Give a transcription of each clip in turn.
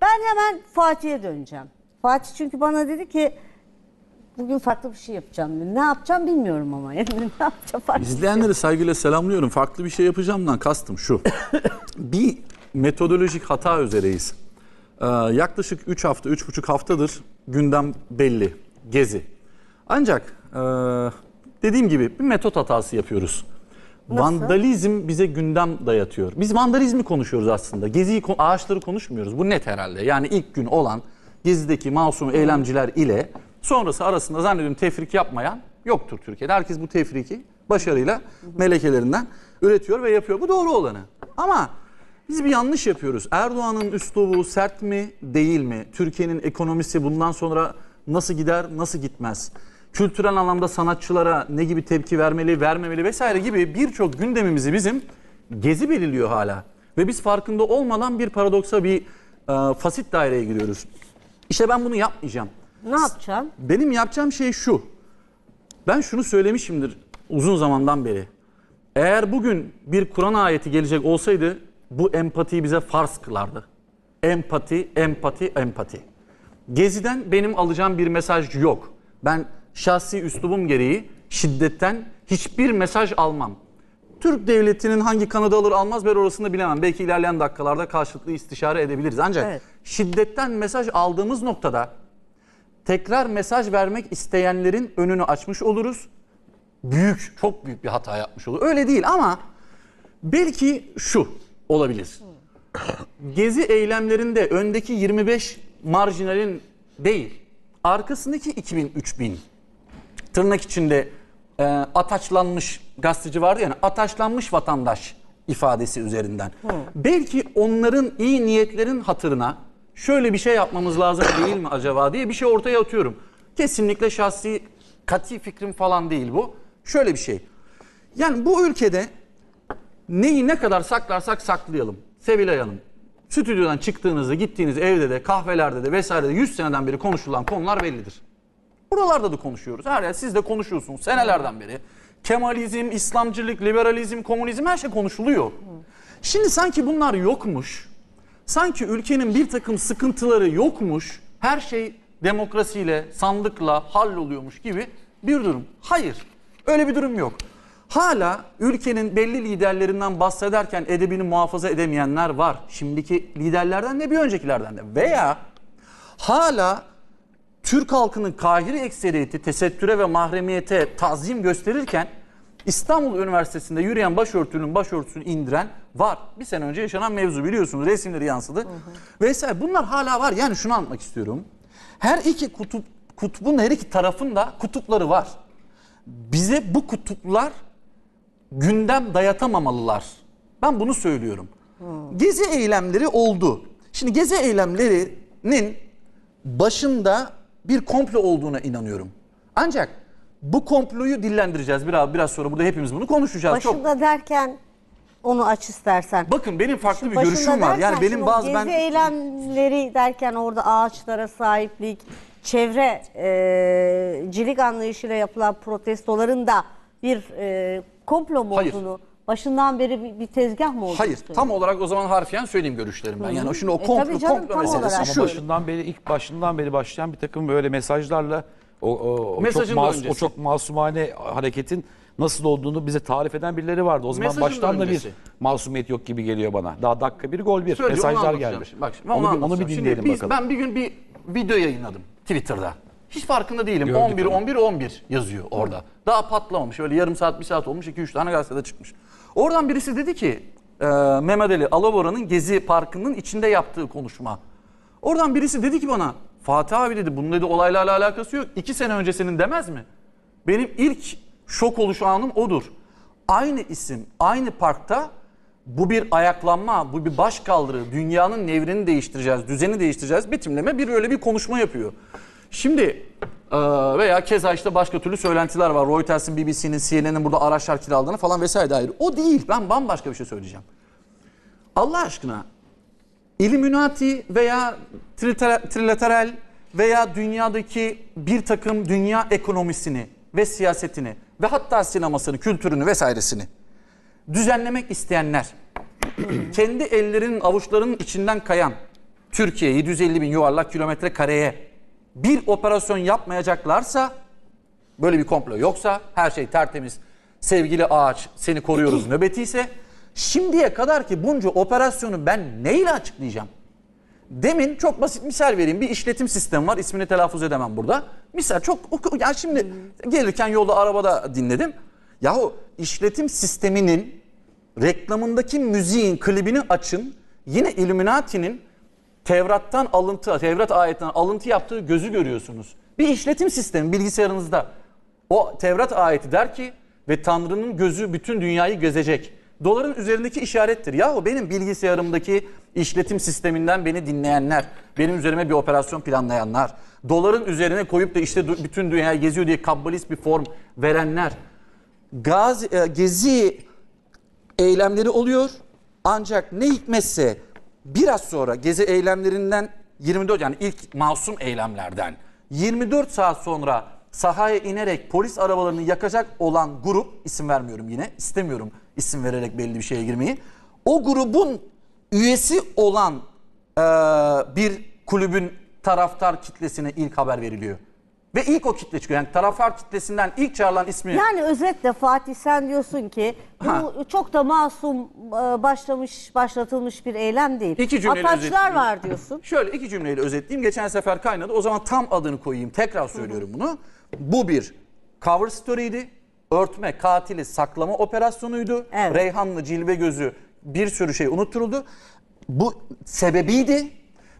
Ben hemen Fatih'e döneceğim. Fatih çünkü bana dedi ki bugün farklı bir şey yapacağım. Ne yapacağım bilmiyorum ama. Yani ne yapacağım farklı bir şey. İzleyenleri saygıyla selamlıyorum. Farklı bir şey yapacağımdan kastım şu. bir metodolojik hata üzereyiz. Ee, yaklaşık 3 hafta, 3,5 haftadır gündem belli. Gezi. Ancak e, dediğim gibi bir metot hatası yapıyoruz. Vandalizm bize gündem dayatıyor. Biz vandalizmi konuşuyoruz aslında. Geziyi, ağaçları konuşmuyoruz. Bu net herhalde. Yani ilk gün olan gezideki masum eylemciler ile sonrası arasında zannediyorum tefrik yapmayan yoktur Türkiye'de. Herkes bu tefriki başarıyla melekelerinden üretiyor ve yapıyor. Bu doğru olanı. Ama biz bir yanlış yapıyoruz. Erdoğan'ın üslubu sert mi değil mi? Türkiye'nin ekonomisi bundan sonra nasıl gider nasıl gitmez? Kültürel anlamda sanatçılara ne gibi tepki vermeli vermemeli vesaire gibi birçok gündemimizi bizim gezi belirliyor hala. Ve biz farkında olmadan bir paradoksa bir e, fasit daireye giriyoruz. İşte ben bunu yapmayacağım. Ne yapacağım? Benim yapacağım şey şu. Ben şunu söylemişimdir uzun zamandan beri. Eğer bugün bir Kur'an ayeti gelecek olsaydı bu empatiyi bize farz kılardı. Empati, empati, empati. Gezi'den benim alacağım bir mesaj yok. Ben şahsi üslubum gereği şiddetten hiçbir mesaj almam. Türk devletinin hangi kanadı alır almaz ben orasını bilemem. Belki ilerleyen dakikalarda karşılıklı istişare edebiliriz. Ancak Evet. şiddetten mesaj aldığımız noktada tekrar mesaj vermek isteyenlerin önünü açmış oluruz. Büyük, çok büyük bir hata yapmış olur. Öyle değil ama belki şu olabilir. Gezi eylemlerinde öndeki 25 marjinalin değil, arkasındaki 2000-3000 tırnak içinde e, ataçlanmış gazeteci vardı yani ataçlanmış vatandaş ifadesi üzerinden. Belki onların iyi niyetlerin hatırına şöyle bir şey yapmamız lazım değil mi acaba diye bir şey ortaya atıyorum. Kesinlikle şahsi kati fikrim falan değil bu. Şöyle bir şey. Yani bu ülkede neyi ne kadar saklarsak saklayalım. Sevilay Hanım, stüdyodan çıktığınızda gittiğiniz evde de kahvelerde de vesairede 100 seneden beri konuşulan konular bellidir. Buralarda da konuşuyoruz. Her yer siz de konuşuyorsunuz senelerden beri. Kemalizm, İslamcılık, liberalizm, komünizm her şey konuşuluyor. Şimdi sanki bunlar yokmuş. Sanki ülkenin bir takım sıkıntıları yokmuş. Her şey demokrasiyle, sandıkla halloluyormuş gibi bir durum. Hayır. Öyle bir durum yok. Hala ülkenin belli liderlerinden bahsederken edebini muhafaza edemeyenler var. Şimdiki liderlerden de bir öncekilerden de. Veya hala Türk halkının kahiri ekseriyeti tesettüre ve mahremiyete tazim gösterirken İstanbul Üniversitesi'nde yürüyen başörtünün başörtüsünü indiren var. Bir sene önce yaşanan mevzu biliyorsunuz resimleri yansıdı. Vesaire bunlar hala var. Yani şunu anlatmak istiyorum. Her iki kutup kutbun her iki tarafında kutupları var. Bize bu kutuplar gündem dayatamamalılar. Ben bunu söylüyorum. Gezi eylemleri oldu. Şimdi gezi eylemlerinin başında bir komplo olduğuna inanıyorum. Ancak bu komployu dillendireceğiz biraz biraz sonra burada hepimiz bunu konuşacağız. Çok Başında derken onu aç istersen. Bakın benim farklı bir Başında görüşüm var. Yani benim bazı gezi ben eylemleri derken orada ağaçlara sahiplik, çevre e, cilik anlayışıyla yapılan protestoların da bir e, komplo mu olduğunu başından beri bir, bir tezgah mı olduğunu hayır söylüyor. tam olarak o zaman harfiyen söyleyeyim görüşlerimi ben. Yani şimdi o E, komplo, tabii canım, komplo tam meselesi olarak. şu. Ama başından beri ilk başından beri başlayan bir takım böyle mesajlarla o, o, o Mesajın çok da mas- öncesi. o çok masumane hareketin nasıl olduğunu bize tarif eden birileri vardı. O zaman Mesajın da baştan da bir öncesi. masumiyet yok gibi geliyor bana. Daha dakika bir gol bir onu mesajlar anlatacağım geldi. şimdi. Bak şimdi onu, onu, bir, onu bir anlatacağım. Şimdi dinleyelim biz- bakalım. Ben bir gün bir video yayınladım Twitter'da. Hiç farkında değilim. Gördük 11 onu. 11 11 yazıyor orada. Daha patlamamış. Öyle yarım saat bir saat olmuş 2 3 tane gazetede çıkmış. Oradan birisi dedi ki e, Mehmet Ali Alabora'nın Gezi Parkı'nın içinde yaptığı konuşma. Oradan birisi dedi ki bana Fatih abi dedi bunun dedi olaylarla alakası yok. 2 sene öncesinin demez mi? Benim ilk şok oluş anım odur. Aynı isim, aynı parkta bu bir ayaklanma, bu bir baş kaldırı, dünyanın nevrini değiştireceğiz, düzeni değiştireceğiz, betimleme bir öyle bir konuşma yapıyor. Şimdi e, veya keza işte başka türlü söylentiler var. Reuters'in, BBC'nin, CNN'in burada araçlar kiraladığını falan vesaire dair. O değil. Ben bambaşka bir şey söyleyeceğim. Allah aşkına Illuminati veya trilateral veya dünyadaki bir takım dünya ekonomisini ve siyasetini ve hatta sinemasını, kültürünü vesairesini düzenlemek isteyenler, kendi ellerinin avuçlarının içinden kayan Türkiye 750 bin yuvarlak kilometre kareye bir operasyon yapmayacaklarsa böyle bir komplo yoksa her şey tertemiz sevgili ağaç seni koruyoruz nöbeti ise şimdiye kadar ki bunca operasyonu ben neyle açıklayacağım? Demin çok basit misal vereyim. Bir işletim sistemi var. İsmini telaffuz edemem burada. Misal çok yani şimdi gelirken yolda arabada dinledim. Yahu işletim sisteminin reklamındaki müziğin klibini açın. Yine Illuminati'nin Tevrat'tan alıntı, Tevrat ayetinden alıntı yaptığı gözü görüyorsunuz. Bir işletim sistemi bilgisayarınızda. O Tevrat ayeti der ki ve Tanrı'nın gözü bütün dünyayı gezecek. Doların üzerindeki işarettir. Yahu benim bilgisayarımdaki işletim sisteminden beni dinleyenler, benim üzerime bir operasyon planlayanlar, doların üzerine koyup da işte bütün dünyayı geziyor diye kabbalist bir form verenler, Gazi, e, gezi eylemleri oluyor. Ancak ne hikmetse biraz sonra gezi eylemlerinden 24 yani ilk masum eylemlerden 24 saat sonra sahaya inerek polis arabalarını yakacak olan grup isim vermiyorum yine istemiyorum isim vererek belli bir şeye girmeyi. O grubun üyesi olan e, bir kulübün taraftar kitlesine ilk haber veriliyor. Ve ilk o kitle çıkıyor. Yani taraftar kitlesinden ilk çağrılan ismi Yani özetle Fatih sen diyorsun ki bu Ha. çok da masum e, başlamış başlatılmış bir eylem değil. İki cümleyle Ataçlar özetleyeyim. var diyorsun. Şöyle iki cümleyle özetleyeyim. Geçen sefer kaynadı. O zaman tam adını koyayım. Tekrar söylüyorum bunu. Bu bir cover story'ydi. Örtme, katili saklama operasyonuydu. Evet. Reyhanlı, cilve gözü bir sürü şey unutturuldu. Bu sebebiydi.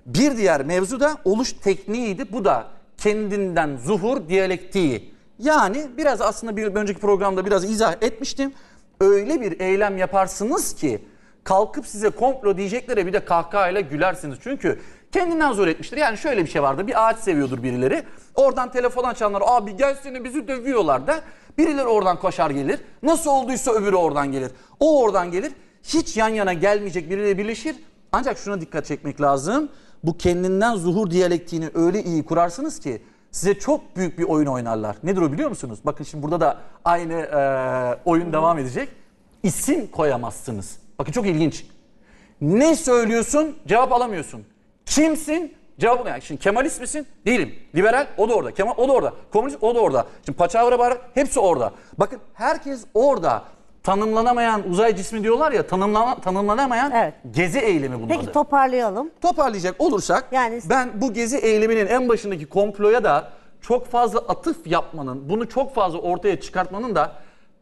Bir diğer mevzu da oluş tekniğiydi. Bu da kendinden zuhur diyalektiği. Yani biraz aslında bir önceki programda biraz izah etmiştim. Öyle bir eylem yaparsınız ki kalkıp size komplo diyeceklere bir de kahkahayla gülersiniz. Çünkü kendinden zor etmiştir. Yani şöyle bir şey vardır. Bir ağaç seviyordur birileri. Oradan telefon açanlar abi gelsene bizi dövüyorlar da. Birileri oradan koşar gelir. Nasıl olduysa öbürü oradan gelir. O oradan gelir. Hiç yan yana gelmeyecek biriyle birleşir. Ancak şuna dikkat çekmek lazım. Bu kendinden zuhur diyalektiğini öyle iyi kurarsınız ki size çok büyük bir oyun oynarlar. Nedir o biliyor musunuz? Bakın şimdi burada da aynı e, oyun devam edecek. İsim koyamazsınız. Bakın çok ilginç. Ne söylüyorsun? Cevap alamıyorsun. Kimsin? Cevabı ne? Şimdi Kemalist misin? Değilim. Liberal? O da orada. Kemal? O da orada. Komünist? O da orada. Şimdi Paçavra var. Hepsi orada. Bakın herkes orada. Tanımlanamayan uzay cismi diyorlar ya tanımlana, tanımlanamayan Evet. gezi eylemi bunun Peki adı. toparlayalım. Toparlayacak olursak Yani- ben bu gezi eyleminin en başındaki komploya da çok fazla atıf yapmanın, bunu çok fazla ortaya çıkartmanın da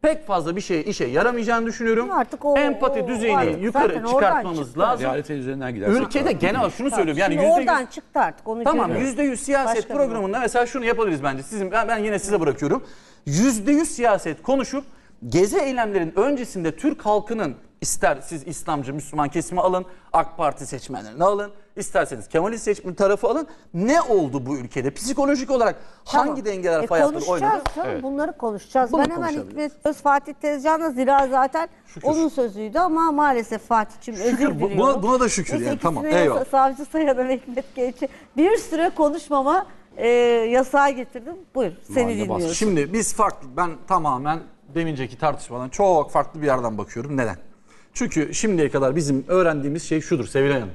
pek fazla bir şeye işe yaramayacağını düşünüyorum. Artık o- Empati o- düzeyini artık yukarı zaten oradan çıkartmamız çıktı. lazım. Realite üzerinden gidersek. Ülkede genel şunu söylüyorum yani Şimdi yüzde oradan yüz çıktı artık onu Tamam yüzde yüz siyaset Başka bir programında mesela şunu yapabiliriz bence. Sizin ben, ben yine size bırakıyorum. Yüzde yüz siyaset konuşup gezi eylemlerin öncesinde Türk halkının ister siz İslamcı Müslüman kesimi alın, AK Parti seçmenlerini alın, isterseniz Kemalist seçmen tarafı alın. Ne oldu bu ülkede? Psikolojik olarak hangi Tamam. dengeler E, fayatları konuşacağız oynadı? Evet. bunları konuşacağız. Bunu ben hemen. Hikmet Öz Fatih Tezcan'la zira zaten onun sözüydü ama maalesef Fatih'ciğim özür Şükür, bu- diliyorum. buna- buna da şükür Neyse, yani, tamam, eyvallah. Savcı Sayan'a ve Hikmet Genç'e bir süre konuşmama e, yasağı getirdim. Buyur seni Mahalle dinliyoruz. Şimdi biz farklı, ben tamamen deminceki tartışmadan çok farklı bir yerden bakıyorum. Neden? Çünkü şimdiye kadar bizim öğrendiğimiz şey şudur Sevilay Hanım.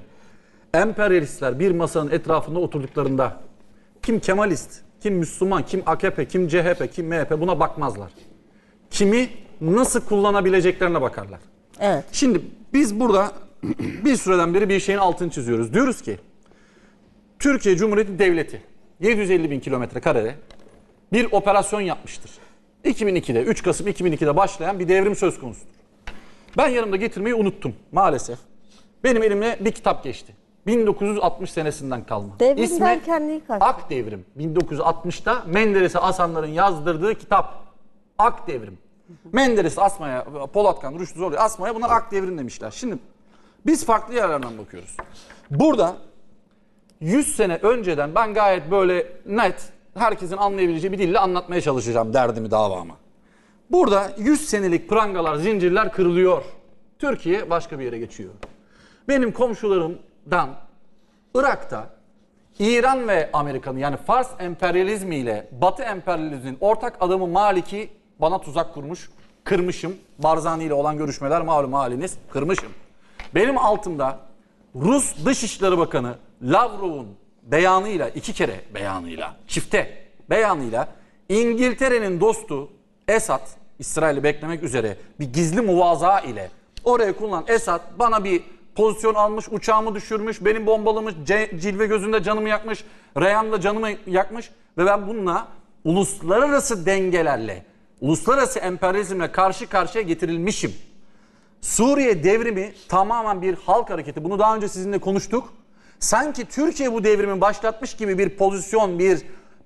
Emperyalistler bir masanın etrafında oturduklarında kim Kemalist, kim Müslüman, kim AKP, kim CHP, kim MHP buna bakmazlar. Kimi nasıl kullanabileceklerine bakarlar. Evet. Şimdi biz burada bir süreden beri bir şeyin altını çiziyoruz. Diyoruz ki Türkiye Cumhuriyeti Devleti 750 bin kilometre karede bir operasyon yapmıştır. 2002'de 3 Kasım 2002'de başlayan bir devrim söz konusudur. Ben yanımda getirmeyi unuttum maalesef. Benim elime bir kitap geçti. 1960 senesinden kalma. Devrim derken neyi kastediyorsun? Ak Devrim. 1960'ta Menderes'e asanların yazdırdığı kitap. Ak Devrim. Menderes'i asmaya, Polatkan, Rüştü Zorlu'yu asmaya bunlar Ak Devrim demişler. Şimdi biz farklı yerlerden bakıyoruz. Burada 100 sene önceden ben gayet böyle net, herkesin anlayabileceği bir dille anlatmaya çalışacağım derdimi, davamı. Burada 100 senelik prangalar, zincirler kırılıyor. Türkiye başka bir yere geçiyor. Benim komşularımdan Irak'ta İran ve Amerika'nın yani Fars emperyalizmi ile Batı emperyalizminin ortak adamı Maliki bana tuzak kurmuş, kırmışım. Barzani ile olan görüşmeler malum haliniz, kırmışım. Benim altımda Rus Dışişleri Bakanı Lavrov'un beyanıyla, iki kere beyanıyla, çifte beyanıyla İngiltere'nin dostu Esad, İsrail'i beklemek üzere bir gizli muvaza ile oraya kullanılan Esad bana bir pozisyon almış, uçağımı düşürmüş, benim bombalamış, cilve gözünde canımı yakmış, Reyhan'da canımı yakmış ve ben bununla uluslararası dengelerle, uluslararası emperyalizmle karşı karşıya getirilmişim. Suriye devrimi tamamen bir halk hareketi. Bunu daha önce sizinle konuştuk. Sanki Türkiye bu devrimi başlatmış gibi bir pozisyon, bir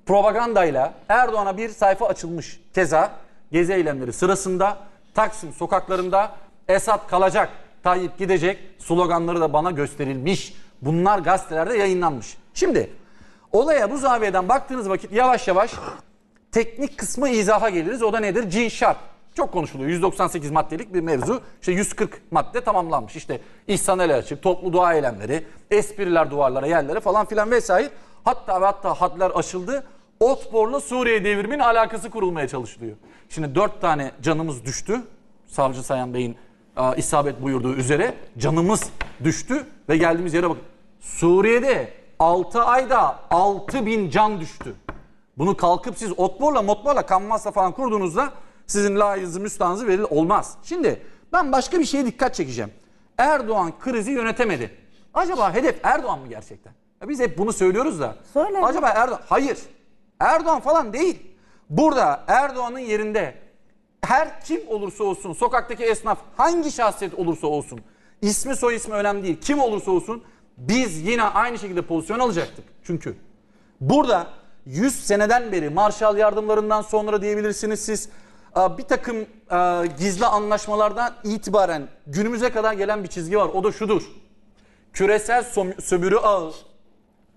propagandayla Erdoğan'a bir sayfa açılmış. Keza gezi eylemleri sırasında Taksim sokaklarında Esad kalacak, Tayyip gidecek sloganları da bana gösterilmiş. Bunlar gazetelerde yayınlanmış. Şimdi olaya bu zaviyeden baktığınız vakit yavaş yavaş teknik kısmı izaha geliriz. O da nedir? Cin şart. Çok konuşuluyor. 198 maddelik bir mevzu. İşte 140 madde tamamlanmış. İşte ihsan el açık, toplu dua eylemleri, espriler duvarlara, yerlere falan filan vesaire. Hatta ve hatta hadler aşıldı. Otbor'la Suriye devriminin alakası kurulmaya çalışılıyor. Şimdi dört tane canımız düştü. Savcı Sayan Bey'in e, isabet buyurduğu üzere canımız düştü ve geldiğimiz yere bakın. Suriye'de 6 ayda 6 bin can düştü. Bunu kalkıp siz otborla motborla kanmasla falan kurduğunuzda sizin layığınızı müstahanızı verilir olmaz. Şimdi ben başka bir şeye dikkat çekeceğim. Erdoğan krizi yönetemedi. Acaba hedef Erdoğan mı gerçekten? Ya biz hep bunu söylüyoruz da. Söyle. Acaba Erdoğan? Hayır. Erdoğan falan değil. Burada Erdoğan'ın yerinde her kim olursa olsun, sokaktaki esnaf hangi şahsiyet olursa olsun, ismi soy ismi önemli değil, kim olursa olsun biz yine aynı şekilde pozisyon alacaktık. Çünkü burada 100 seneden beri Marshall yardımlarından sonra diyebilirsiniz siz bir takım gizli anlaşmalardan itibaren günümüze kadar gelen bir çizgi var. O da şudur. Küresel sömürü ağı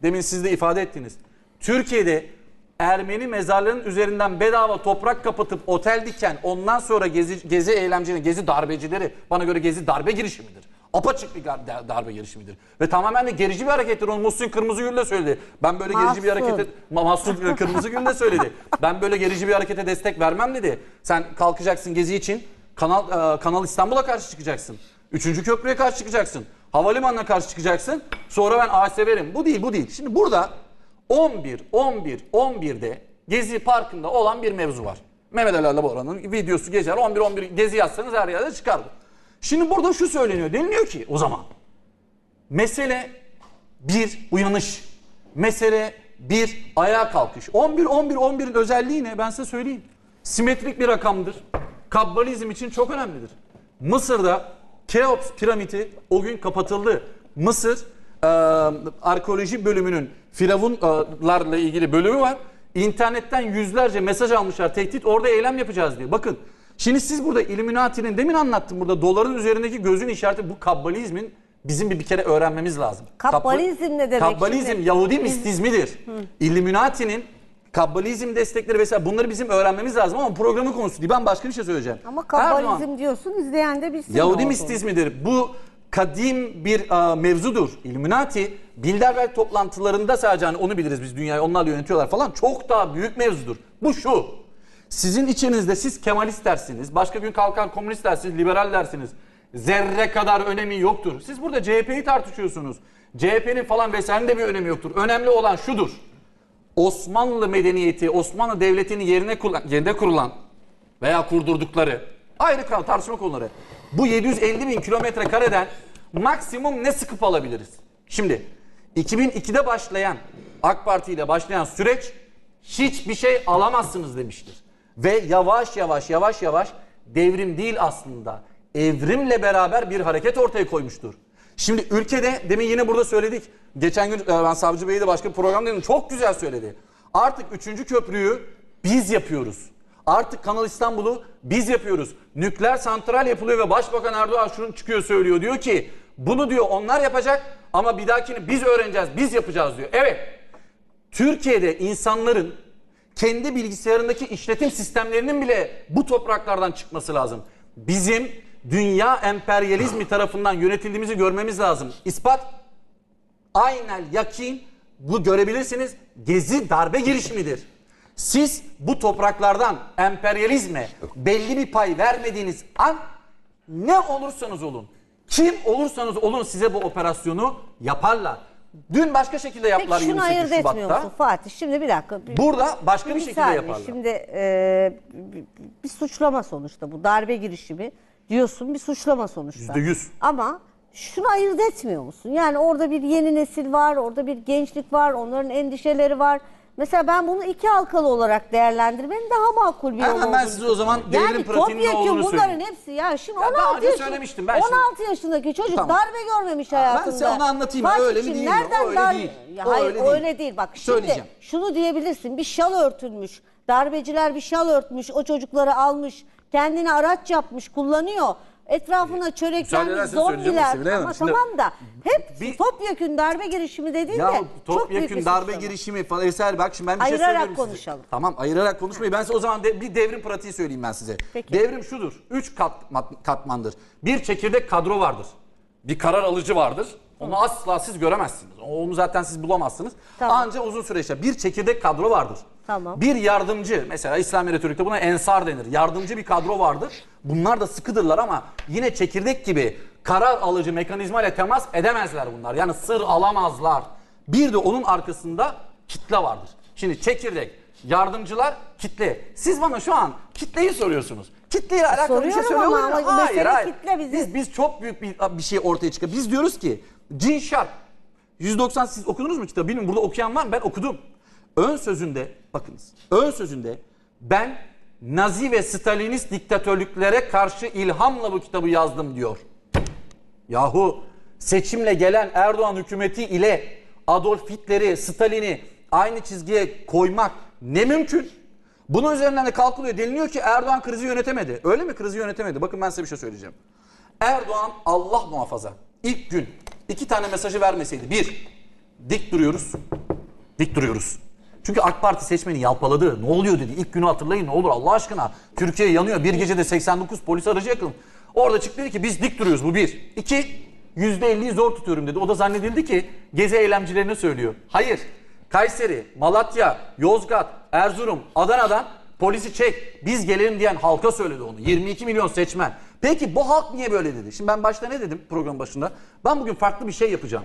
demin siz de ifade ettiniz. Türkiye'de Ermeni mezarlarının üzerinden bedava toprak kapatıp otel diken ondan sonra gezi, gezi eylemcileri, gezi darbecileri bana göre gezi darbe girişimidir. Apaçık bir darbe girişimidir. Ve tamamen de gerici bir harekettir. Onu Muhsin Kırmızıgül de söyledi. Ben böyle gerici bir Mahsun. harekete... Ma- Mahsun Kırmızıgül de söyledi. Ben böyle gerici bir harekete destek vermem dedi. Sen kalkacaksın gezi için. Kanal e, Kanal İstanbul'a karşı çıkacaksın. Üçüncü köprüye karşı çıkacaksın. Havalimanına karşı çıkacaksın. Sonra ben ağaç severim. Bu değil bu değil. Şimdi burada 11, 11, 11'de Gezi Parkı'nda olan bir mevzu var. Mehmet Ali Alabora'nın videosu geçer 11, 11 Gezi yazsanız her yerde çıkardı. Şimdi burada şu söyleniyor. Deniliyor ki o zaman mesele bir uyanış. Mesele bir ayağa kalkış. 11, 11, 11'in özelliği ne? Ben size söyleyeyim. Simetrik bir rakamdır. Kabbalizm için çok önemlidir. Mısır'da Keops piramidi o gün kapatıldı. Mısır e, arkeoloji bölümünün firavunlarla ilgili bölümü var. İnternetten yüzlerce mesaj almışlar tehdit orada eylem yapacağız diye. Bakın şimdi siz burada Illuminati'nin demin anlattım burada doların üzerindeki gözün işareti bu kabbalizmin bizim bir, bir kere öğrenmemiz lazım. Kabbalizm ne demek Kabbalizm şimdi? Yahudi mistizmidir. Illuminati'nin Kabbalizm destekleri vesaire bunları bizim öğrenmemiz lazım ama programın konusu değil. Ben başka bir şey söyleyeceğim. Ama Erdoğan, kabbalizm diyorsun izleyen de bilsin. Yahudi mistizmidir. Bu kadim bir e, mevzudur. Illuminati Bilderberg toplantılarında sadece hani onu biliriz biz dünyayı onlarla yönetiyorlar falan çok daha büyük mevzudur. Bu şu. Sizin içinizde siz Kemalist dersiniz, başka gün kalkar komünist dersiniz, liberal dersiniz. Zerre kadar önemi yoktur. Siz burada CHP'yi tartışıyorsunuz. CHP'nin falan vesairenin de bir önemi yoktur. Önemli olan şudur. Osmanlı medeniyeti, Osmanlı devletinin yerine kurulan, yerine kurulan veya kurdurdukları ayrı kal tartışma konuları. Bu 750 bin kilometre kareden maksimum ne sıkıp alabiliriz? Şimdi 2002'de başlayan AK Parti ile başlayan süreç hiçbir şey alamazsınız demiştir. Ve yavaş yavaş yavaş yavaş devrim değil aslında evrimle beraber bir hareket ortaya koymuştur. Şimdi ülkede demin yine burada söyledik. Geçen gün e, ben Savcı Bey'e de başka bir program dedim. Çok güzel söyledi. Artık 3. köprüyü biz yapıyoruz. Artık Kanal İstanbul'u biz yapıyoruz. Nükleer santral yapılıyor ve Başbakan Erdoğan şunu çıkıyor söylüyor. Diyor ki bunu diyor onlar yapacak ama bir dahakini biz öğreneceğiz, biz yapacağız diyor. Evet. Türkiye'de insanların kendi bilgisayarındaki işletim sistemlerinin bile bu topraklardan çıkması lazım. Bizim dünya emperyalizmi tarafından yönetildiğimizi görmemiz lazım. İspat aynen yakin bu görebilirsiniz. Gezi darbe girişimidir. Siz bu topraklardan emperyalizme belli bir pay vermediğiniz an ne olursanız olun, kim olursanız olun size bu operasyonu yaparlar. Dün başka şekilde yaptılar Peki şunu 28 ayırt etmiyor musun Fatih? Şimdi bir dakika. Bir- Burada başka bir, bir şekilde saniye. yaparlar. Şimdi e, bir, bir suçlama sonuçta bu darbe girişimi diyorsun bir suçlama sonuçta. Yüzde yüz. Ama şunu ayırt etmiyor musun? Yani orada bir yeni nesil var, orada bir gençlik var, onların endişeleri var. Mesela ben bunu iki halkalı olarak değerlendirmenin daha makul bir yol Hemen ben olduğunu size o zaman devrim yani pratiğinin ne topyekun olduğunu bunların söyleyeyim. hepsi ya şimdi Ya daha 16 önce yaşında, söylemiştim ben şimdi. 16 yaşındaki çocuk Tamam. darbe görmemiş hayatında. size onu anlatayım. Fatih'cim, Öyle mi değil mi? nereden O öyle dar- değil. Ya O hayır öyle o değil. öyle değil. Bak şimdi Söyleyeceğim. şunu diyebilirsin. Bir şal örtülmüş. Darbeciler bir şal örtmüş. O çocukları almış. Kendine araç yapmış. Kullanıyor. Etrafına çöreklenmiş ederseniz söyleyeceğim zombiler. Hanım. Ama Şimdi tamam da hep bir- topyekün darbe girişimi dediğinde Ya çok büyük bir topyekun darbe suçlama. girişimi falan eser bak şimdi ben bir Ayırarak şey söyleyeyim size. konuşalım. Tamam ayırarak konuşmayı ben size o zaman de, bir devrim pratiği söyleyeyim ben size. Peki. Devrim şudur. Üç kat, katmandır. Bir çekirdek kadro vardır. Bir karar alıcı vardır. Onu asla siz göremezsiniz. Onu zaten siz bulamazsınız. Tamam. Anca uzun süreçte bir çekirdek kadro vardır. Tamam. Bir yardımcı mesela İslam retorikte buna ensar denir. Yardımcı bir kadro vardır. Bunlar da sıkıdırlar ama yine çekirdek gibi karar alıcı mekanizma ile temas edemezler bunlar. Yani sır alamazlar. Bir de onun arkasında kitle vardır. Şimdi çekirdek, yardımcılar, kitle. Siz bana şu an kitleyi soruyorsunuz. Kitleyle alakalı bir şey Soruyorum ama- söylüyor ama Hayır, hayır. kitle bizi- Biz, biz çok büyük bir, bir şey ortaya çıkıyor. Biz diyoruz ki Gene Sharp 190 siz okudunuz mu kitabı? Bilmiyorum burada okuyan var mı? Ben okudum. Ön sözünde bakınız. Ön sözünde ben Nazi ve Stalinist diktatörlüklere karşı ilhamla bu kitabı yazdım diyor. Yahu seçimle gelen Erdoğan hükümeti ile Adolf Hitler'i, Stalin'i aynı çizgiye koymak ne mümkün? Bunun üzerinden de kalkılıyor. Deniliyor ki Erdoğan krizi yönetemedi. Öyle mi krizi yönetemedi? Bakın ben size bir şey söyleyeceğim. Erdoğan Allah muhafaza ilk gün iki tane mesajı vermeseydi. Bir, dik duruyoruz. Dik duruyoruz. Çünkü AK Parti seçmeni yalpaladı. Ne oluyor dedi. İlk günü hatırlayın ne olur Allah aşkına. Türkiye yanıyor. Bir gecede 89 polis aracı yakın. Orada çıktı dedi ki biz dik duruyoruz bu bir. İki, %50'yi zor tutuyorum dedi. O da zannedildi ki gezi eylemcilerine söylüyor. Hayır. Kayseri, Malatya, Yozgat, Erzurum, Adana'dan polisi çek. Biz gelelim diyen halka söyledi onu. 22 milyon seçmen. Peki bu halk niye böyle dedi? Şimdi ben başta ne dedim program başında? Ben bugün farklı bir şey yapacağım.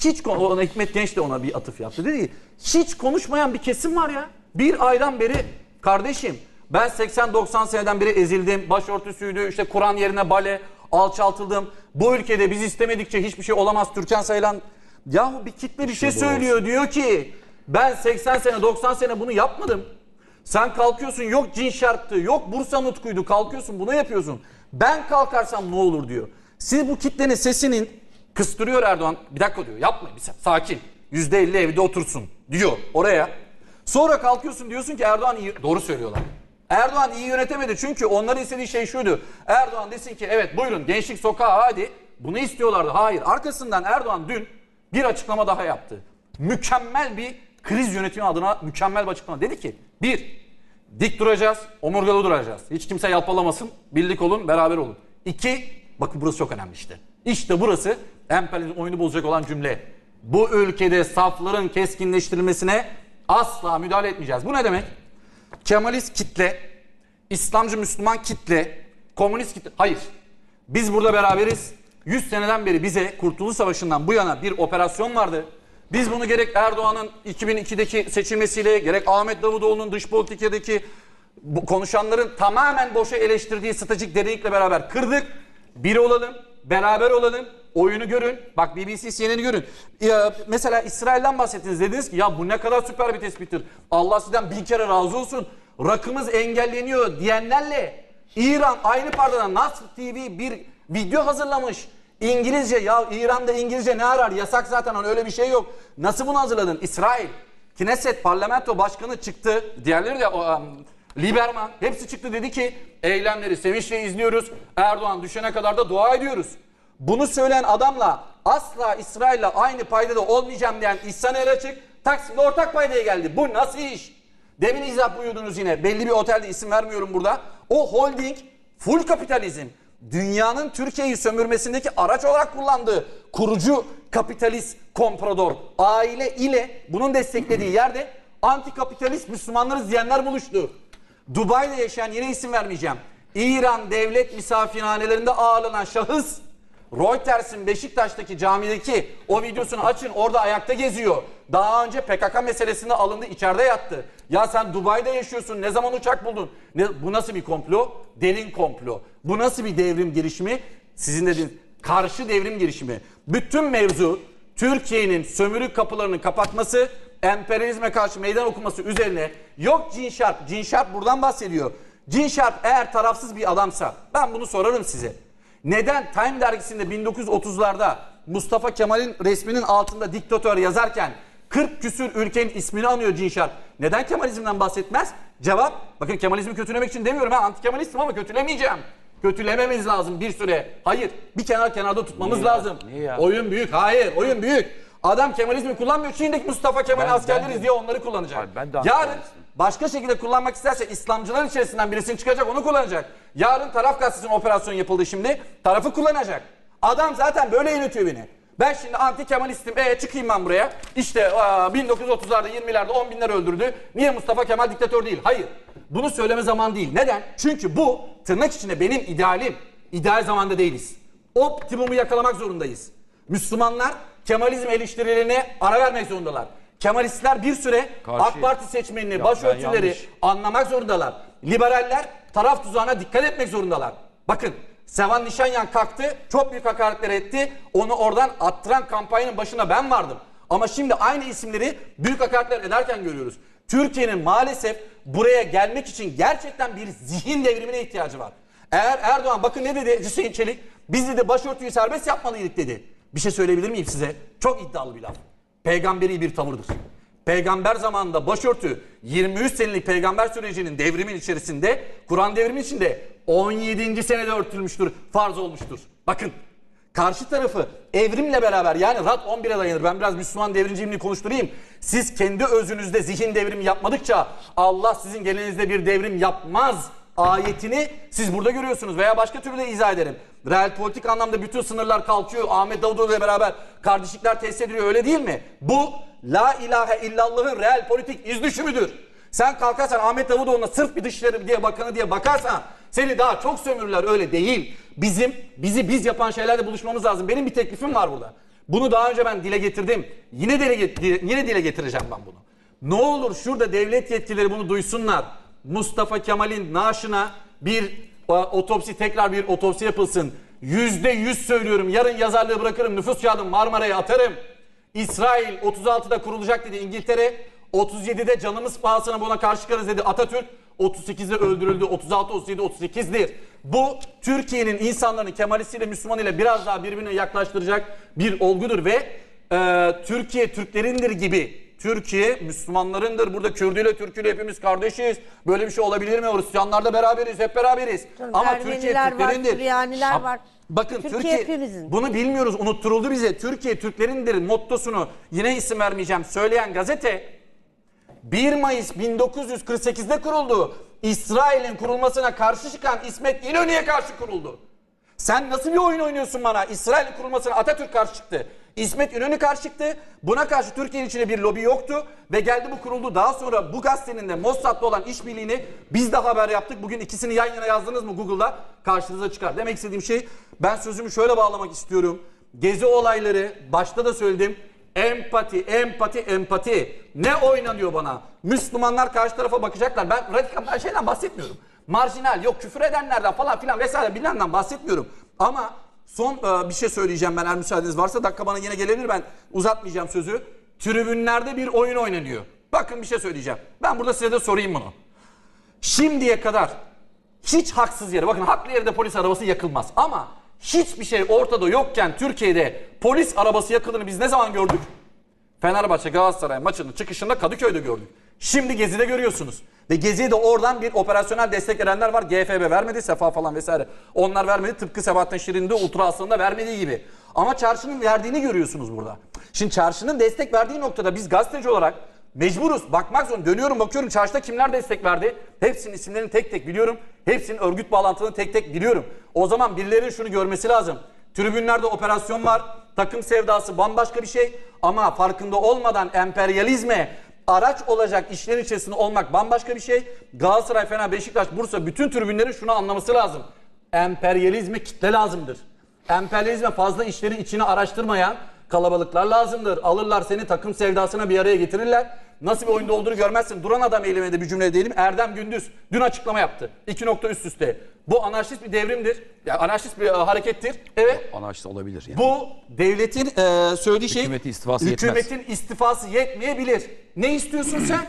Hiç konu, ona Hikmet Genç de ona bir atıf yaptı. Dedi ki hiç konuşmayan bir kesim var ya. Bir aydan beri kardeşim ben 80-90 seneden beri ezildim. Başörtüsüydü işte Kur'an yerine bale alçaltıldım. Bu ülkede biz istemedikçe hiçbir şey olamaz. Türkan sayılan yahu bir kitle bir şey söylüyor. Diyor ki ben 80 sene 90 sene bunu yapmadım. Sen kalkıyorsun yok cin şarttı, yok Bursa nutkuydu kalkıyorsun bunu yapıyorsun. Ben kalkarsam ne olur diyor. Siz bu kitlenin sesinin kıstırıyor Erdoğan. Bir dakika diyor yapma bir sakin. %50 evde otursun diyor oraya. Sonra kalkıyorsun diyorsun ki Erdoğan iyi, doğru söylüyorlar. Erdoğan iyi yönetemedi çünkü onların istediği şey şuydu. Erdoğan desin ki evet buyurun gençlik sokağa hadi. Bunu istiyorlardı. Hayır arkasından Erdoğan dün bir açıklama daha yaptı. Mükemmel bir kriz yönetimi adına mükemmel bir açıklama. Dedi ki bir, dik duracağız, omurgalı duracağız. Hiç kimse yalpalamasın, birlik olun, beraber olun. İki, bakın burası çok önemli işte. İşte burası emperyalizm oyunu bozacak olan cümle. Bu ülkede safların keskinleştirilmesine asla müdahale etmeyeceğiz. Bu ne demek? Kemalist kitle, İslamcı Müslüman kitle, komünist kitle. Hayır. Biz burada beraberiz. 100 seneden beri bize Kurtuluş Savaşı'ndan bu yana bir operasyon vardı. Biz bunu gerek Erdoğan'ın 2002'deki seçilmesiyle gerek Ahmet Davutoğlu'nun dış politikadaki bu konuşanların tamamen boşa eleştirdiği stratejik derinlikle beraber kırdık. Bir olalım, beraber olalım, oyunu görün. Bak BBC CNN'i görün. Ya, mesela İsrail'den bahsettiniz. Dediniz ki ya bu ne kadar süper bir tespittir. Allah sizden bin kere razı olsun. Rakımız engelleniyor diyenlerle İran aynı pardadan Nasr TV bir video hazırlamış. İngilizce ya İran'da İngilizce ne arar? Yasak zaten hani öyle bir şey yok. Nasıl bunu hazırladın? İsrail. Knesset parlamento başkanı çıktı. Diğerleri de o, um, Lieberman hepsi çıktı dedi ki eylemleri sevinçle izliyoruz. Erdoğan düşene kadar da dua ediyoruz. Bunu söyleyen adamla asla İsrail'le aynı paydada olmayacağım diyen İhsan Eraçık Taksim'de ortak paydaya geldi. Bu nasıl iş? Demin izah buyurdunuz yine. Belli bir otelde isim vermiyorum burada. O holding full kapitalizm. Dünyanın Türkiye'yi sömürmesindeki araç olarak kullandığı kurucu kapitalist komprador aile ile bunun desteklediği yerde antikapitalist Müslümanlarız diyenler buluştu. Dubai'de yaşayan yine isim vermeyeceğim. İran devlet misafirhanelerinde ağırlanan şahıs Reuters'in Beşiktaş'taki camideki o videosunu açın orada ayakta geziyor. Daha önce PKK meselesinde alındı içeride yattı. Ya sen Dubai'de yaşıyorsun ne zaman uçak buldun? Ne, bu nasıl bir komplo? Derin komplo. Bu nasıl bir devrim girişimi? Sizin dediğiniz karşı devrim girişimi. Bütün mevzu Türkiye'nin sömürü kapılarını kapatması, emperyalizme karşı meydan okuması üzerine yok Gene Sharp, Gene Sharp buradan bahsediyor. Gene Sharp eğer tarafsız bir adamsa ben bunu sorarım size. Neden Time dergisinde 1930'larda Mustafa Kemal'in resminin altında diktatör yazarken 40 küsür ülkenin ismini anıyor Sharp. Neden Kemalizmden bahsetmez? Cevap, bakın Kemalizmi kötülemek için demiyorum ben anti Kemalistim ama kötülemeyeceğim. Kötülememiz lazım bir süre. Hayır, bir kenar kenarda tutmamız Niye ya? lazım. Niye ya? Oyun büyük, hayır oyun büyük. Adam Kemalizmi kullanmıyor. Şimdiki Mustafa Kemal Ben- askerleriz de- diye onları kullanacak. Hayır, ben de Yarın anti-Kemalistim. Başka şekilde kullanmak isterse İslamcılar içerisinden birisini çıkacak onu kullanacak. Yarın taraf gazetesinin operasyon yapıldı şimdi. Tarafı kullanacak. Adam zaten böyle yönetiyor beni. Ben şimdi anti Kemalistim. E çıkayım ben buraya. İşte aa, 1930'larda 20'lerde 10 binler öldürdü. Niye Mustafa Kemal diktatör değil? Hayır. Bunu söyleme zaman değil. Neden? Çünkü bu tırnak içinde benim idealim. İdeal zamanda değiliz. Optimumu yakalamak zorundayız. Müslümanlar Kemalizm eleştirilerine ara vermek zorundalar. Kemalistler bir süre Karşı- AK Parti seçmenini, Ya başörtüleri yanlış. anlamak zorundalar. Liberaller taraf tuzağına dikkat etmek zorundalar. Bakın Sevan Nişanyan kalktı, çok büyük hakaretler etti. Onu oradan attıran kampanyanın başına ben vardım. Ama şimdi aynı isimleri büyük hakaretler ederken görüyoruz. Türkiye'nin maalesef buraya gelmek için gerçekten bir zihin devrimine ihtiyacı var. Eğer Erdoğan bakın ne dedi Hüseyin Çelik? Biz dedi başörtüyü serbest yapmalıydık dedi. Bir şey söyleyebilir miyim size? Çok iddialı bir laf. Peygamberi bir tavırdır. Peygamber zamanında başörtü 23 senelik peygamber sürecinin devrimin içerisinde Kur'an devrimi içinde 17. senede örtülmüştür, farz olmuştur. Bakın karşı tarafı evrimle beraber yani RAD 11'e dayanır. Ben biraz Müslüman devrimciliğini konuşturayım. Siz kendi özünüzde zihin devrimi yapmadıkça Allah sizin gelinizde bir devrim yapmaz ayetini siz burada görüyorsunuz veya başka türlü de izah ederim. Real politik anlamda bütün sınırlar kalkıyor. Ahmet Davutoğlu ile beraber kardeşlikler tesis ediliyor öyle değil mi? Bu la ilahe illallah'ın real politik iz düşümüdür. Sen kalkarsan Ahmet Davutoğlu'na sırf bir dışişleri diye bakanı diye bakarsan seni daha çok sömürürler öyle değil. Bizim bizi biz yapan şeylerle buluşmamız lazım. Benim bir teklifim var burada. Bunu daha önce ben dile getirdim. Yine dile, yine dile getireceğim ben bunu. Ne olur şurada devlet yetkilileri bunu duysunlar. Mustafa Kemal'in naaşına bir e, otopsi tekrar bir otopsi yapılsın. Yüzde yüz söylüyorum. Yarın yazarlığı bırakırım. Nüfus kağıdımı Marmara'ya atarım. İsrail 36'da kurulacak dedi İngiltere. 37'de canımız pahasına buna karşı çıkarız dedi Atatürk. 38'de öldürüldü. 36, 37, 38'dir. Bu Türkiye'nin insanlarını Kemalistiyle Müslüman ile biraz daha birbirine yaklaştıracak bir olgudur ve e, Türkiye Türklerindir gibi Türkiye Müslümanlarındır. Burada Kürdüyle Türküyle hepimiz kardeşiz. Böyle bir şey olabilir mi? Hristiyanlar da beraberiz, hep beraberiz. Canım, Ama Türkiye var, Türklerindir. Süryaniler Ama- var. Bakın Türkiye Türkiye, hepimizin. bunu bilmiyoruz, unutturuldu bize. Türkiye Türklerindir mottosunu yine isim vermeyeceğim söyleyen gazete 1 Mayıs 1948'de kuruldu. İsrail'in kurulmasına karşı çıkan İsmet İnönü'ye karşı kuruldu. Sen nasıl bir oyun oynuyorsun bana? İsrail'in kurulmasına Atatürk karşı çıktı. İsmet İnönü karşı çıktı. Buna karşı Türkiye'nin içinde bir lobi yoktu. Ve geldi bu kuruldu. Daha sonra bu gazetenin de Mossad'la olan işbirliğini biz de haber yaptık. Bugün ikisini yan yana yazdınız mı Google'da? Karşınıza çıkar. Demek istediğim şey ben sözümü şöyle bağlamak istiyorum. Gezi olayları başta da söyledim. Empati, empati, empati. Ne oynanıyor bana? Müslümanlar karşı tarafa bakacaklar. Ben radikal şeyden bahsetmiyorum. Marjinal, yok küfür edenlerden falan filan vesaire bilenden bahsetmiyorum. Ama son e, bir şey söyleyeceğim ben eğer müsaadeniz varsa. Dakika bana yine gelebilir ben uzatmayacağım sözü. Tribünlerde bir oyun oynanıyor. Bakın bir şey söyleyeceğim. Ben burada size de sorayım bunu. Şimdiye kadar hiç haksız yere bakın haklı yerde polis arabası yakılmaz ama hiçbir şey ortada yokken Türkiye'de polis arabası yakıldığını biz ne zaman gördük? Fenerbahçe Galatasaray maçının çıkışında Kadıköy'de gördük. Şimdi Gezi'de görüyorsunuz. Ve Gezi'ye de oradan bir operasyonel destek verenler var. GFB vermedi, Sefa falan vesaire. Onlar vermedi. Tıpkı Sebahattin Şirin'in de Ultra Aslan'ın da vermediği gibi. Ama çarşının verdiğini görüyorsunuz burada. Şimdi çarşının destek verdiği noktada biz gazeteci olarak mecburuz. Bakmak zorunda. Dönüyorum bakıyorum çarşıda kimler destek verdi. Hepsinin isimlerini tek tek biliyorum. Hepsinin örgüt bağlantılarını tek tek biliyorum. O zaman birilerinin şunu görmesi lazım. Tribünlerde operasyon var. Takım sevdası bambaşka bir şey. Ama farkında olmadan emperyalizme araç olacak işlerin içerisinde olmak bambaşka bir şey. Galatasaray, Fener, Beşiktaş, Bursa bütün tribünlerin şunu anlaması lazım. Emperyalizme kitle lazımdır. emperyalizme fazla işlerin içini araştırmayan kalabalıklar lazımdır. Alırlar seni takım sevdasına bir araya getirirler. Nasıl bir oyunda olduğunu görmezsin. Duran adam eyleminde bir cümle diyelim. Erdem Gündüz dün açıklama yaptı. İki nokta üst üste. Bu anarşist bir devrimdir. Yani anarşist bir e, harekettir. Evet. Anarşist olabilir yani. Bu devletin e, söylediği şey Hükümetin istifası yetmez. hükümetin istifası yetmeyebilir. Ne istiyorsun sen?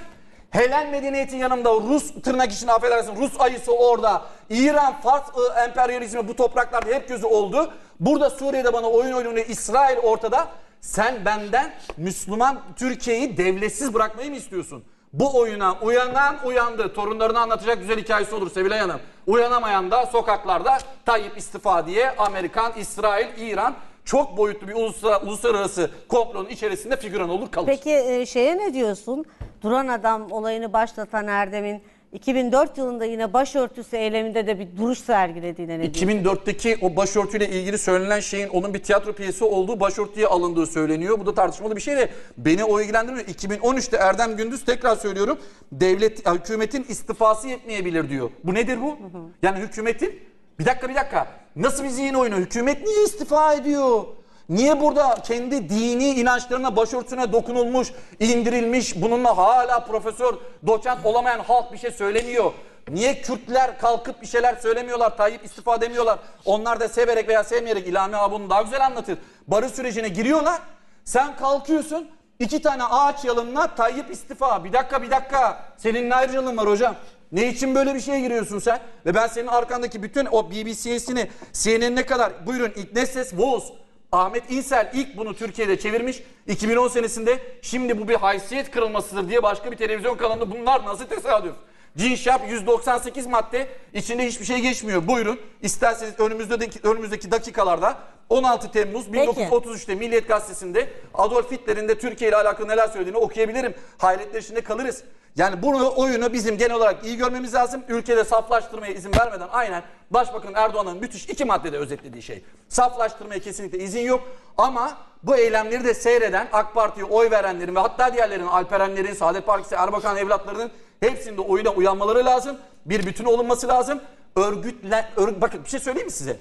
Helen medeniyetin yanında Rus tırnak içinde affedersin Rus ayısı orada. İran, Fars e, emperyalizmi bu topraklarda hep gözü oldu. Burada Suriye'de bana oyun oynuyor İsrail ortada. Sen benden Müslüman Türkiye'yi devletsiz bırakmayı mı istiyorsun? Bu oyuna uyanan uyandı. Torunlarına anlatacak güzel hikayesi olur Sevilay Hanım. Uyanamayan da sokaklarda Tayyip istifa diye Amerikan, İsrail, İran çok boyutlu bir uluslar- uluslararası komplonun içerisinde figüran olur kalır. Peki e, şeye ne diyorsun? Duran adam olayını başlatan Erdem'in 2004 yılında yine başörtüsü eyleminde de bir duruş sergilediğine ne diyorsun? 2004'teki o başörtüyle ilgili söylenen şeyin onun bir tiyatro piyesi olduğu başörtüye alındığı söyleniyor. Bu da tartışmalı bir şey de beni o ilgilendirmiyor. 2013'te Erdem Gündüz tekrar söylüyorum devlet hükümetin istifası yetmeyebilir diyor. Bu nedir bu? Yani hükümetin bir dakika bir dakika nasıl bir zihin oyunu? Hükümet niye istifa ediyor? Niye burada kendi dini inançlarına, başörtüsüne dokunulmuş, indirilmiş, bununla hala profesör, doçent olamayan halk bir şey söylemiyor? Niye Kürtler kalkıp bir şeyler söylemiyorlar, Tayyip istifa demiyorlar? Onlar da severek veya sevmeyerek İlhami abi bunu daha güzel anlatır. Barış sürecine giriyorlar, sen kalkıyorsun, iki tane ağaç yalınına Tayyip istifa. Bir dakika bir dakika, senin ne ayrıcalığın var hocam? Ne için böyle bir şeye giriyorsun sen? Ve ben senin arkandaki bütün o BBC'sini, CNN'e kadar, buyurun İgneses Voz, Ahmet İnsel ilk bunu Türkiye'de çevirmiş 2010 senesinde. Şimdi bu bir haysiyet kırılmasıdır diye başka bir televizyon kanalında bunlar nasıl tesadüf? Cinşap 198 madde içinde hiçbir şey geçmiyor. Buyurun isterseniz önümüzdeki, önümüzdeki dakikalarda 16 Temmuz Peki. 1933'te Milliyet Gazetesi'nde Adolf Hitler'in de Türkiye ile alakalı neler söylediğini okuyabilirim. Hayretler içinde kalırız. Yani bunu oyunu bizim genel olarak iyi görmemiz lazım. Ülkede saflaştırmaya izin vermeden aynen Başbakan Erdoğan'ın müthiş iki maddede özetlediği şey. Saflaştırmaya kesinlikle izin yok. Ama bu eylemleri de seyreden AK Parti'ye oy verenlerin ve hatta diğerlerinin Alperenlerin, Saadet Partisi, Erbakan evlatlarının hepsinde oyuna uyanmaları lazım. Bir bütün olunması lazım. Örgütlen, ör- bakın bir şey söyleyeyim mi size?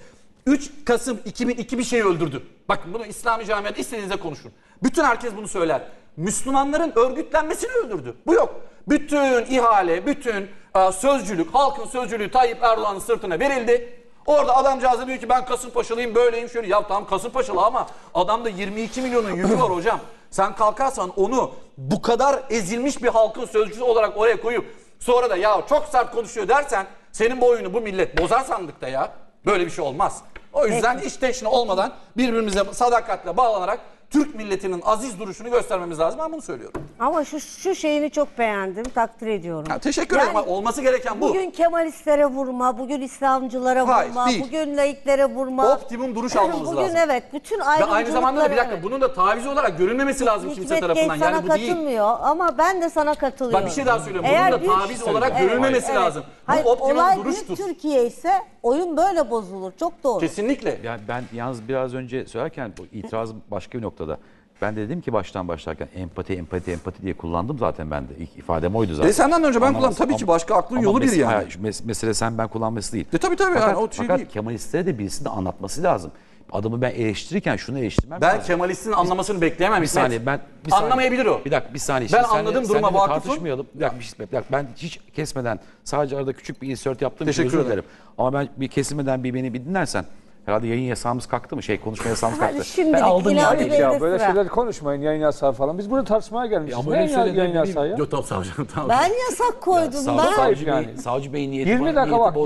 3 Kasım 2002 bir şeyi öldürdü. Bakın bunu İslami camiada istediğinizde konuşun. Bütün herkes bunu söyler. Müslümanların örgütlenmesini öldürdü. Bu yok. Bütün ihale, bütün e, sözcülük, halkın sözcülüğü Tayyip Erdoğan'ın sırtına verildi. Orada adamcağız da diyor ki ben Kasımpaşalıyım böyleyim şöyle. Ya tamam Kasımpaşalı ama adamda 22 milyonun yükü var hocam. Sen kalkarsan onu bu kadar ezilmiş bir halkın sözcüsü olarak oraya koyup sonra da ya çok sert konuşuyor dersen senin bu oyunu bu millet bozar sandıkta ya. Böyle bir şey olmaz. O yüzden iş teşne olmadan birbirimize sadakatle bağlanarak Türk milletinin aziz duruşunu göstermemiz lazım. Ben bunu söylüyorum. Ama şu, şu şeyini çok beğendim, takdir ediyorum. Ya teşekkür Yani ederim. Olması gereken bu. Bugün Kemalistlere vurma, bugün İslamcılara Hayır, vurma, değil. bugün laiklere vurma. Optimum duruş almamız bugün lazım. evet, bütün Ve ayrımcılıkları... aynı zamanda da bir dakika evet. bunun da taviz olarak görünmemesi lazım kimse Hikmet tarafından. Sana Yani bu değil. katılmıyor ama ben de sana katılıyorum. Bak bir şey daha söylüyorum. Eğer Bunun da büyük- taviz olarak Evet, görülmemesi evet. lazım. Bu Hayır, optimum olay duruştur. büyük Türkiye ise oyun böyle bozulur. Çok doğru. Kesinlikle. Yani ben yalnız biraz önce söylerken bu itiraz başka bir noktada. Ben de dedim ki baştan başlarken empati, empati, empati diye kullandım zaten ben de. İlk ifadem oydu zaten. E senden önce ben Ama- kullandım. Tabii ki başka aklın ama yolu biri mes- yani. mes- mesele sen ben kullanması değil. E tabii tabii fakat, yani o şey fakat değil. Kemalistlere de birisinin de anlatması lazım. Adamı ben eleştirirken şunu eleştirmem Ben lazım. Kemalist'in anlamasını bekleyemem. bir saniye ben bir saniye. Anlamayabilir o. Bir dakika bir saniye. Ben Şimdi anladım, duruma vakıfım. Tartışmayalım. Bir dakika, bir şey- bir dakika. ben hiç kesmeden sadece arada küçük bir insert yaptığım için Teşekkür özür ederim. dilerim. Ama ben bir kesilmeden bir beni bir dinlersen herhalde yayın yasağımız kalktı mı? Şey konuşma yasağımız kalktı. ben aldım yani. Bey- ya böyle sıra. şeyler konuşmayın yayın yasağı falan. Biz burada tartışmaya gelmişiz. ama Ne yayın, yayın ne yasağı ya? Yok tamam savcım tamam. Ben yasak koydum. Savcı, ben savcı, yani. Bey, savcı Bey'in niyeti 20 dakika bak.